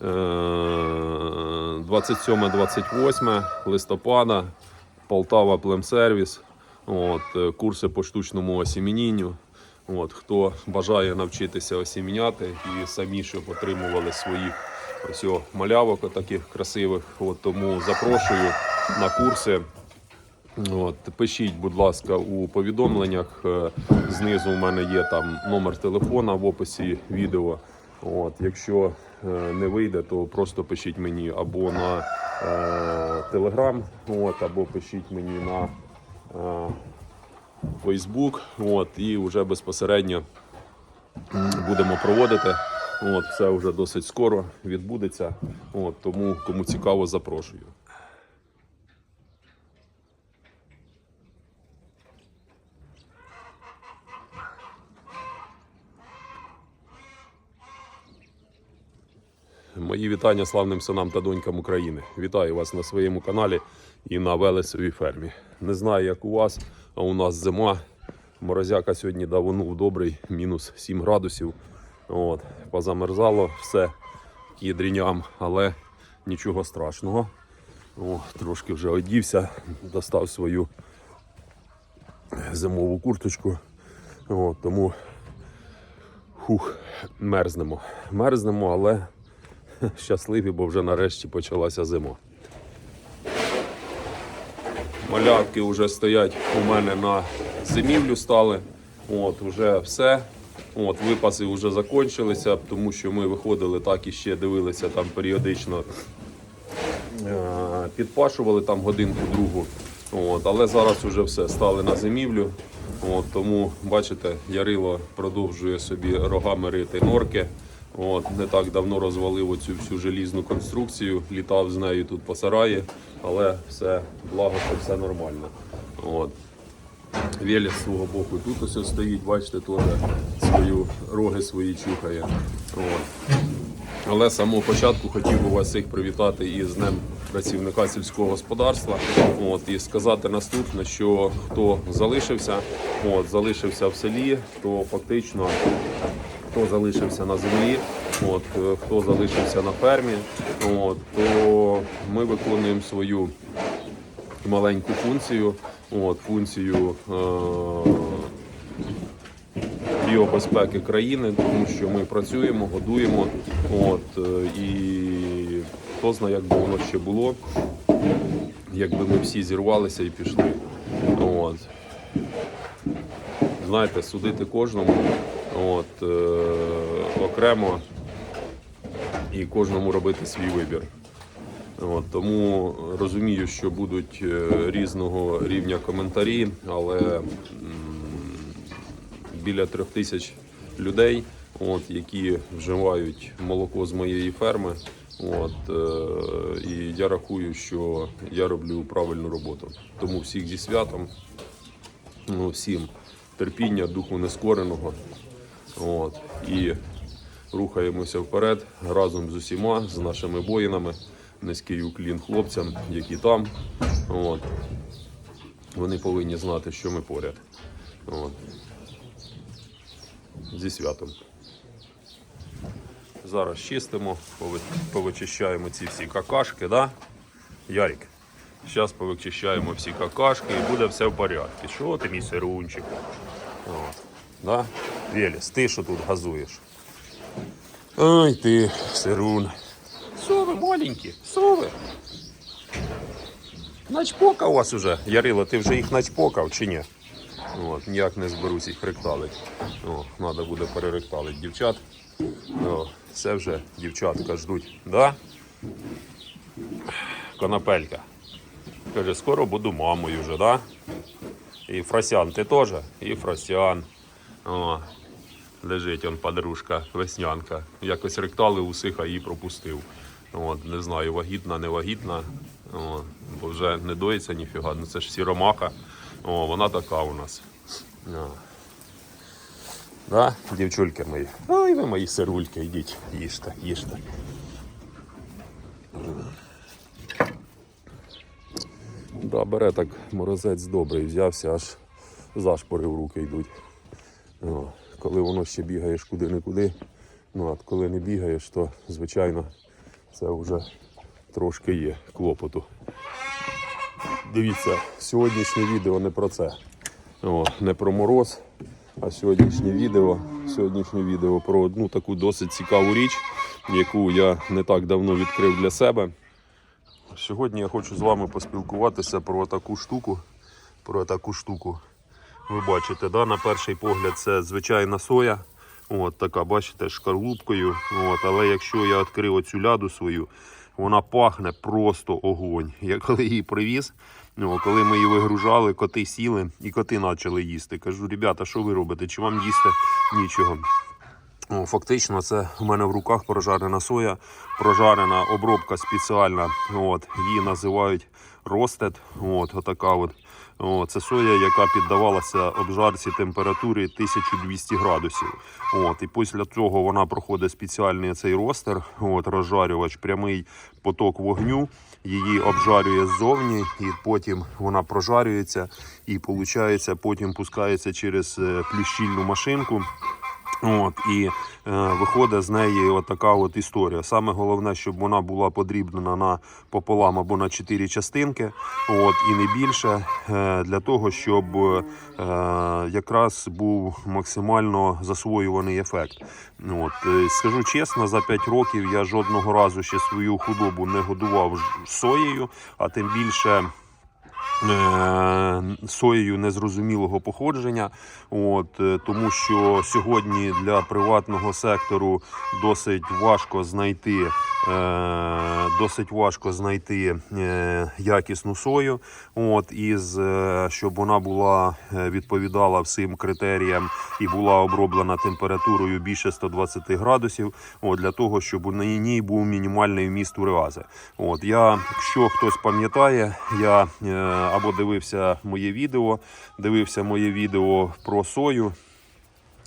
27-28 листопада, Полтава Племсервіс. От, е, курси по штучному осімінінню. От, хто бажає навчитися осіміняти і самі, щоб отримували своїх ось малявок таких красивих. От, тому запрошую на курси. От, пишіть, будь ласка, у повідомленнях. Е, Знизу у мене є там номер телефона в описі відео. От, якщо е, не вийде, то просто пишіть мені або на е, Telegram, от, або пишіть мені на е, Facebook. От, і вже безпосередньо будемо проводити. От, все вже досить скоро відбудеться. От, тому кому цікаво, запрошую. Мої вітання славним синам та донькам України. Вітаю вас на своєму каналі і на Велесовій фермі. Не знаю, як у вас, а у нас зима. Морозяка сьогодні давонув добрий, мінус 7 градусів. От, позамерзало все кідріням, але нічого страшного. О, трошки вже одівся, достав свою зимову курточку. От, тому хух, мерзнемо. Мерзнемо, але щасливі, бо вже нарешті почалася зима. Малятки вже стоять у мене на зимівлю стали. От, вже все. От, випаси вже закінчилися, тому що ми виходили так і ще дивилися там періодично. е, Підпашували там годинку-другу. От, але зараз вже все стали на зимівлю. От, тому, бачите, Ярило продовжує собі рогами рити норки. От, не так давно розвалив оцю всю желізну конструкцію, літав з нею тут по сараї, але все благо, що все нормально. От. Велес з свого боку тут ось стоїть, бачите, теж свою роги свої чухає. От. Але з самого початку хотів би вас всіх привітати із Днем працівника сільського господарства. От, і сказати наступне, що хто залишився, от, залишився в селі, то фактично хто залишився на землі, от, е, хто залишився на фермі, от, то ми виконуємо свою маленьку функцію, от, функцію е- біобезпеки країни, тому що ми працюємо, годуємо. От, е, і хто знає, як би воно ще було, якби ми всі зірвалися і пішли. От. Знаєте, судити кожному от, е, окремо і кожному робити свій вибір. От, тому розумію, що будуть е, різного рівня коментарі, але м, біля трьох тисяч людей, от, які вживають молоко з моєї ферми. От, е, і я рахую, що я роблю правильну роботу. Тому всіх зі святом, ну, всім терпіння, духу нескореного. От, і рухаємося вперед разом з усіма, з нашими воїнами. Низький уклін хлопцям, які там. От. Вони повинні знати, що ми поряд. От. Зі святом. Зараз чистимо, повичищаємо ці всі какашки, да? Ярик. Зараз повичищаємо всі какашки і буде все в порядку. Що ти, мій сирунчик? От. Да? Велес, ти що тут газуєш? Ай ти, сирун. Що ви маленькі? Що ви? Начпокав вас уже. Ярило, ти вже їх начпокав чи ні? От, ніяк не зберусь їх ректалить. О, треба буде переректалити дівчат. О, це вже дівчатка ждуть. Да? Конопелька. Каже, скоро буду мамою вже, да? І Фросян, ти теж? І Фросян. О, лежить он подружка, веснянка. Якось ректали усих, а її пропустив. От, не знаю, вагітна, не вагітна. О, бо вже не доїться ніфіга. Ну це ж сіромаха. О, вона така у нас. О. Да, дівчульки мої. Ой, ви мої сирульки, йдіть, їжте, їжте. Да, бере так морозець добрий, взявся, аж зашпори в руки йдуть. О, коли воно ще бігаєш куди-никуди, ну а коли не бігаєш, то звичайно це вже трошки є клопоту. Дивіться, сьогоднішнє відео не про це. О, не про мороз, а сьогоднішнє відео. Сьогоднішнє відео про одну таку досить цікаву річ, яку я не так давно відкрив для себе. Сьогодні я хочу з вами поспілкуватися про таку штуку. Про таку штуку. Ви бачите, да, на перший погляд це звичайна соя. От така, бачите, шкарлупкою. От, але якщо я відкрив оцю ляду свою, вона пахне просто огонь. Я коли її привіз, ну, коли ми її вигружали, коти сіли і коти почали їсти. Кажу, ребята, що ви робите? Чи вам їсти нічого? О, Фактично, це в мене в руках прожарена соя, прожарена обробка спеціальна. От, її називають ростет. От, отака от. О, це соя, яка піддавалася обжарці температури 1200 градусів. От, і після цього вона проходить спеціальний цей ростер, от, розжарювач, прямий поток вогню. Її обжарює ззовні, і потім вона прожарюється і виходить, потім пускається через е, плющільну машинку. От, і е, виходить з неї така от історія. Саме головне, щоб вона була подрібнена на пополам або на чотири частинки, от, і не більше, е, для того, щоб е, якраз був максимально засвоюваний ефект. От, е, скажу чесно, за 5 років я жодного разу ще свою худобу не годував соєю, а тим більше соєю незрозумілого походження. От, е, тому що сьогодні для приватного сектору досить важко знайти. е, Досить важко знайти е, якісну сою, от із е, щоб вона була е, відповідала всім критеріям і була оброблена температурою більше 120 градусів. От для того, щоб у ній був мінімальний вміст уреази. От я, якщо хтось пам'ятає, я е, або дивився моє відео, дивився моє відео про сою.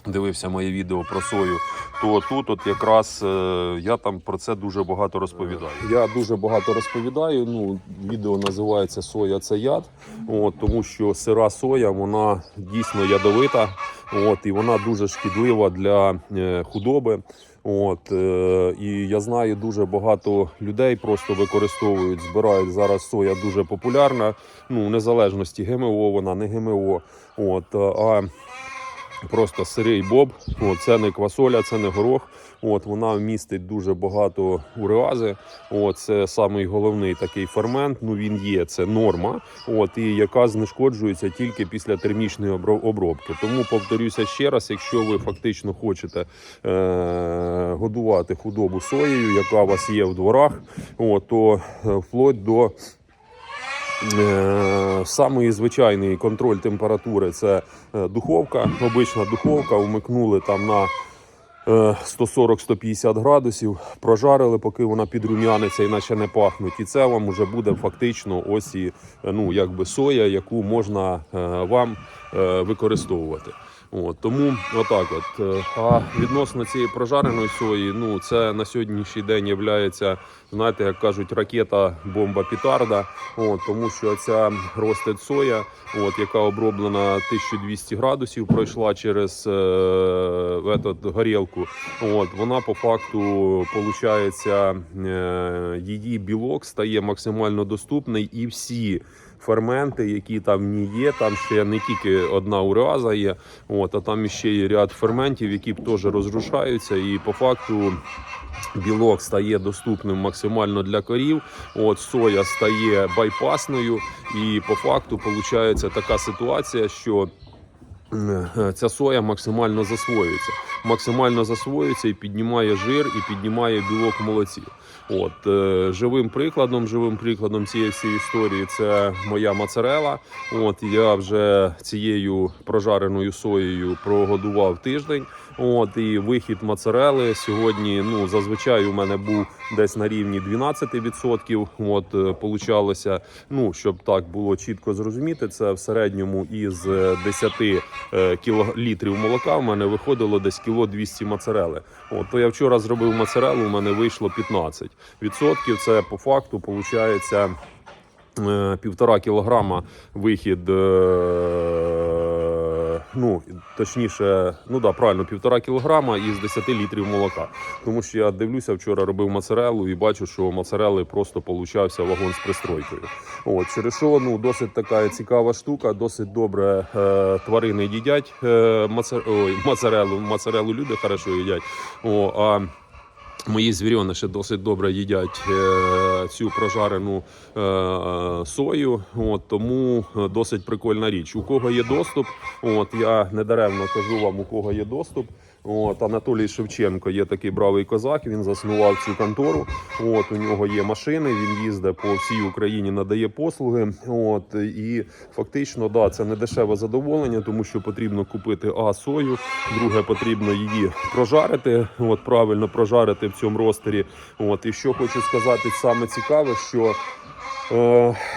Дивився моє відео про сою, то тут от якраз е, я там про це дуже багато розповідаю. Я дуже багато розповідаю. Ну, відео називається Соя це яд. От, тому що сира соя вона дійсно ядовита, от, і вона дуже шкідлива для е, худоби. От, е, і я знаю, дуже багато людей просто використовують, збирають зараз соя дуже популярна. Ну, в незалежності ГМО, вона не ГМО. От, а просто сирий боб. От, це не квасоля, це не горох. От, вона містить дуже багато уреази. От, це самий головний такий фермент. Ну він є, це норма. От, і яка знешкоджується тільки після термічної обробки. Тому повторюся ще раз: якщо ви фактично хочете е- годувати худобу соєю, яка у вас є в дворах, от, то е, вплоть до Самий звичайний контроль температури це е, духовка, обична духовка. Умикнули там на е, 140-150 градусів, прожарили, поки вона підрум'яниться і наче не пахнуть. І це вам вже буде фактично ось і е, ну, якби соя, яку можна е, вам е, використовувати. От, тому отак от. Е, А відносно цієї прожареної сої, ну це на сьогоднішній день є, знаєте, як кажуть, ракета, бомба пітарда. От, тому що ця ростет соя, от, яка оброблена 1200 градусів, пройшла через е, этот, горілку. От, вона по факту виходить, е, її білок стає максимально доступний і всі ферменти, які там ній є. Там ще не тільки одна уреаза є, от, а там ще є ряд ферментів, які теж розрушаються. І по факту білок стає доступним максимально для корів. От соя стає байпасною, і по факту виходить така ситуація, що е, ця соя максимально засвоюється. Максимально засвоюється і піднімає жир, і піднімає білок в молоці. От е, живим прикладом, живим прикладом цієї всієї історії це моя моцарела. От я вже цією прожареною соєю прогодував тиждень. От і вихід моцарели сьогодні. Ну зазвичай у мене був десь на рівні 12%. От е, получалося. Ну щоб так було чітко зрозуміти, це в середньому із е, 10 е, кілолітрів молока в мене виходило десь кіло 200 моцарели. От то я вчора зробив моцарелу, у мене вийшло 15 відсотків. Це по факту е, півтора кілограма вихід. Ну точніше, ну да, правильно, півтора кілограма із 10 літрів молока. Тому що я дивлюся, вчора робив моцарелу і бачу, що моцарели просто получався вагон з пристройкою. От через що ну досить така цікава штука, досить добре е, тварини їдять е, моцарелу. Моцарелу люди хорошо їдять. О, а Мої звірьони ще досить добре їдять е, цю прожарену е, сою, от, тому е, досить прикольна річ. У кого є доступ, от, я недаремно кажу вам, у кого є доступ. От, Анатолій Шевченко є такий бравий козак, він заснував цю контору. От, у нього є машини, він їздить по всій Україні, надає послуги. От, і фактично, да, це не дешеве задоволення, тому що потрібно купити а сою, друге потрібно її прожарити. От, правильно прожарити в цьому ростері. От, і що хочу сказати, саме цікаве, що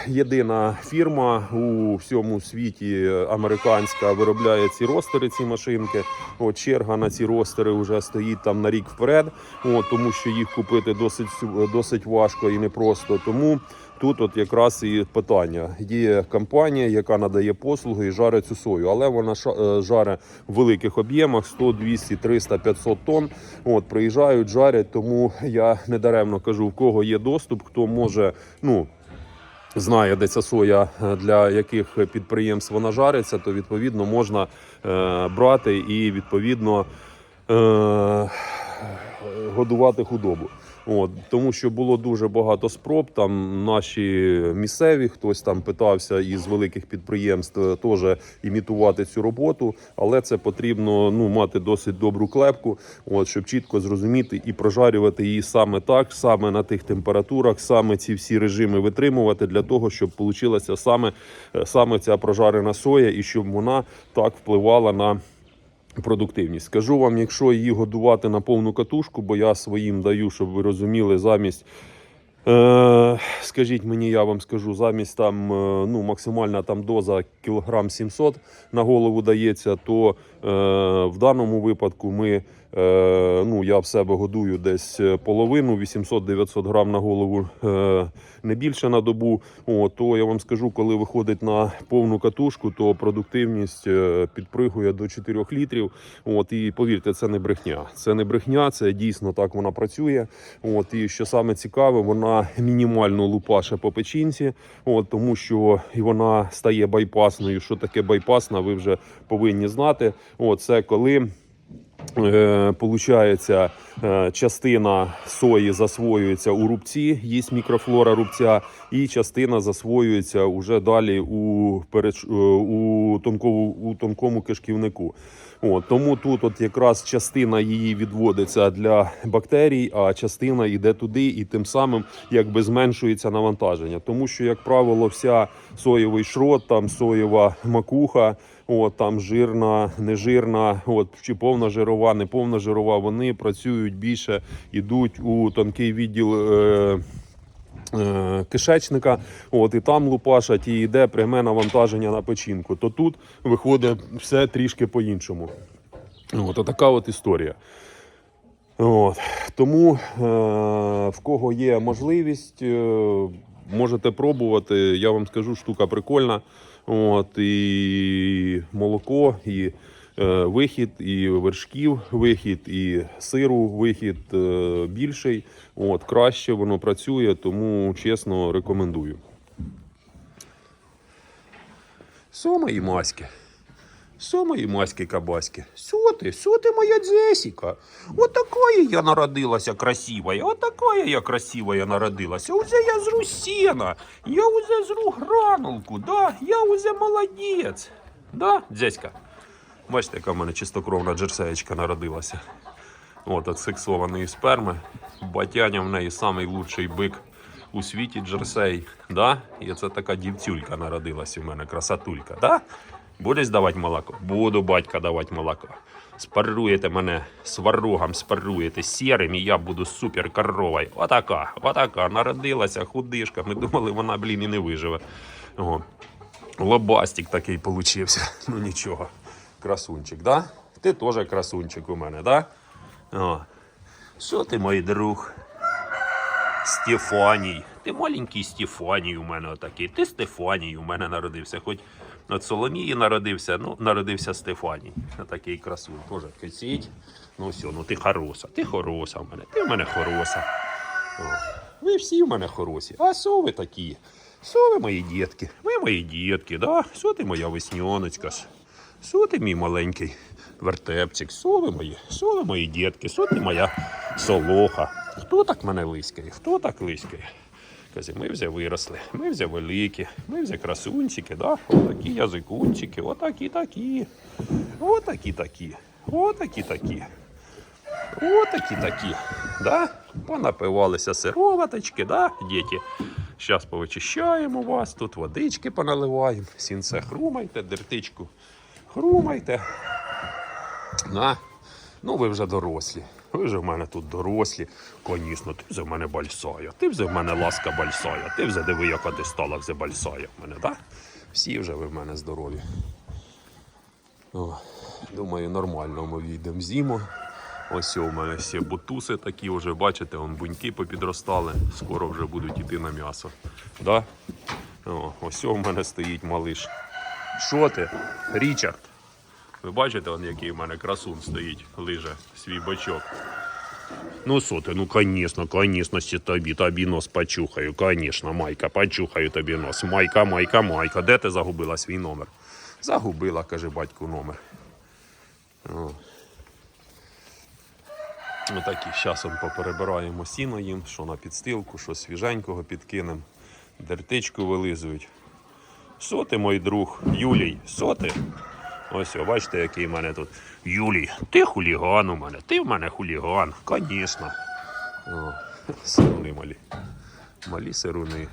єдина фірма у всьому світі американська виробляє ці ростери, ці машинки. От черга на ці ростери вже стоїть там на рік вперед, от, тому що їх купити досить досить важко і непросто. Тому тут от якраз і питання. Є компанія, яка надає послуги і жарить цю сою, але вона е, жарить в великих об'ємах 100, 200, 300, 500 тонн. От приїжджають, жарять. Тому я недаремно кажу, в кого є доступ, хто може, ну знає, де ця соя е, для яких підприємств вона жариться, то відповідно можна е, брати і відповідно е, годувати худобу. От, тому що було дуже багато спроб. Там наші місцеві, хтось там питався із великих підприємств е, теж імітувати цю роботу, але це потрібно ну, мати досить добру клепку, от, щоб чітко зрозуміти і прожарювати її саме так, саме на тих температурах, саме ці всі режими витримувати для того, щоб получилася саме, е, саме ця прожарена соя і щоб вона так впливала на продуктивність. Скажу вам, якщо її годувати на повну катушку, бо я своїм даю, щоб ви розуміли, замість. Е, скажіть мені, я вам скажу, замість там е, ну, максимальна там доза кілограм 700 на голову дається, то е, в даному випадку ми, ну, я в себе годую десь е, половину, 800-900 грам на голову, е, не більше на добу. О, то я вам скажу, коли виходить на повну катушку, то продуктивність е, підпригує до 4 літрів. От, і повірте, це не брехня. Це не брехня, це дійсно так вона працює. От, і що саме цікаве, вона мінімально лупаше по печінці, от, тому що і вона стає байпасною. Що таке байпасна, ви вже повинні знати. От, це коли. Е, Получається, е, частина сої засвоюється у рубці, є мікрофлора рубця, і частина засвоюється уже далі у, переч... е, у, тонкому, у тонкому кишківнику. От, тому тут от якраз частина її відводиться для бактерій, а частина йде туди, і тим самим якби зменшується навантаження. Тому що, як правило, вся соєвий шрот, там соєва макуха. От там жирна, нежирна, от чи повна жирова, не повна жирова. Вони працюють більше, йдуть у тонкий відділ. Е, Кишечника, от і там лупашать, і йде пряме навантаження на печінку. То тут виходить все трішки по-іншому. От така от історія. От. Тому е, в кого є можливість, е, можете пробувати. Я вам скажу, штука прикольна. От, і молоко, і е, вихід, і вершків вихід, і сиру вихід е, більший. От, краще воно працює, тому чесно рекомендую. Що мої маськи? Що мої маськи кабаськи? Що ти? Що ти моя Джесіка? Вот такая я народилася красивая, вот такая я красивая народилася. Уже я з Русена, я уже зру гранулку, да, я уже молодець. Да, Джеська? Бачите, яка в мене чистокровна джерсеєчка народилася. От от сексованої сперми. Батяня в неї лучший бик у світі джерсей. Да? І це така дівцюлька народилась у мене, красотулька. Да? Будеш давати молоко? Буду батька давати молоко. Спаруєте мене з варогом, спаруєте сірим, і я буду супер коровою. Отака, отака, народилася худишка. Ми думали, вона, блін, і не виживе. О. Лобастик такий получився. Ну нічого. Красунчик, да? Ти теж красунчик у мене, да? О. Що ти, мій друг? Стефаній. Ти маленький Стефаній у мене отакий. Ти Стефаній у мене народився. Хоч от Соломії народився, ну, народився Стефаній. Отакий красун. Тоже кисить. Ну все, ну ти хороша, ти хороша в мене, ти в мене хороша. О, ви всі в мене хороші. А що ви такі? Що ви мої дітки? Ви мої дітки, да? Що ти моя весняночка? Що ти мій маленький вертепчик? Що мої? Що мої дітки? Що ти моя солоха? Хто так мене лискає? Хто так лискає? Каже, ми вже виросли, ми вже великі, ми вже красунчики, да? Отакі язикунчики, отакі такі. Отакі такі. Отакі такі. Отакі такі. Да? Понапивалися сироваточки, да, діти? Зараз повичищаємо вас, тут водички поналиваємо. Сінце хрумайте, дертичку хрумайте. На. Ну, ви вже дорослі. Ви вже в мене тут дорослі. Звісно, ти вже в мене бальсая. Ти вже в мене ласка бальсая. Ти вже диви, яка ти стала вже бальсая в мене, так? Всі вже ви в мене здорові. О, думаю, нормально ми війдемо зиму. Ось у мене всі бутуси такі вже, бачите, вон буньки попідростали. Скоро вже будуть йти на м'ясо. Да? О, ось у мене стоїть малиш. Що ти, Річард? Ви бачите, он, який в мене красун стоїть, лиже свій бачок. Ну що ти, ну звісно, звісно, ще тобі, тобі нос почухаю, звісно, Майка, почухаю тобі нос. Майка, Майка, Майка, де ти загубила свій номер? Загубила, каже батьку, номер. О. Отакі, зараз поперебираємо сіно їм, що на підстилку, що свіженького підкинемо. Дертичку вилизують. Що ти, мой друг, Юлій, що ти? Ось, бачите, який в мене тут. Юлій, ти хуліган у мене, ти в мене хуліган, звісно. Сируни малі. Малі сируни.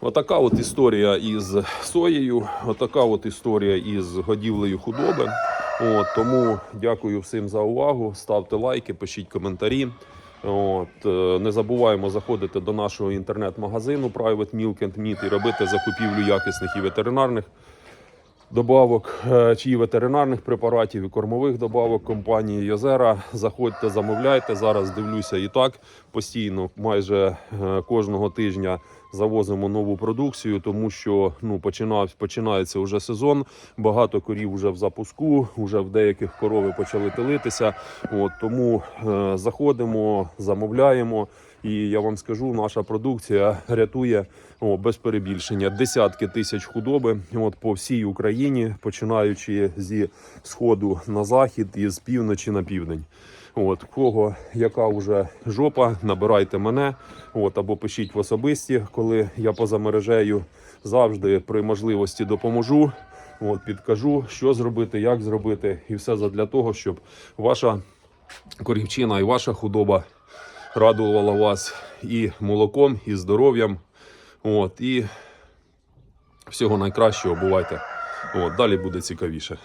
Отака от історія із соєю, отака от історія із годівлею худоби. От, тому дякую всім за увагу. Ставте лайки, пишіть коментарі. От, е, не забуваємо заходити до нашого інтернет-магазину Private Milk and Meat і робити закупівлю якісних і ветеринарних добавок е, чи ветеринарних препаратів і кормових добавок компанії Йозера. Заходьте, замовляйте. Зараз дивлюся і так постійно, майже е, кожного тижня завозимо нову продукцію, тому що ну починав, починається вже сезон. Багато корів вже в запуску, вже в деяких корови почали телитися. От тому е, заходимо, замовляємо. І я вам скажу, наша продукція рятує о, без перебільшення десятки тисяч худоби от, по всій Україні, починаючи зі сходу на захід і з півночі на південь. От, кого яка вже жопа, набирайте мене от, або пишіть в особисті, коли я поза мережею завжди при можливості допоможу. От, підкажу, що зробити, як зробити, і все задля того, щоб ваша корівчина і ваша худоба радувала вас і молоком, і здоров'ям. От, і всього найкращого бувайте. От, далі буде цікавіше.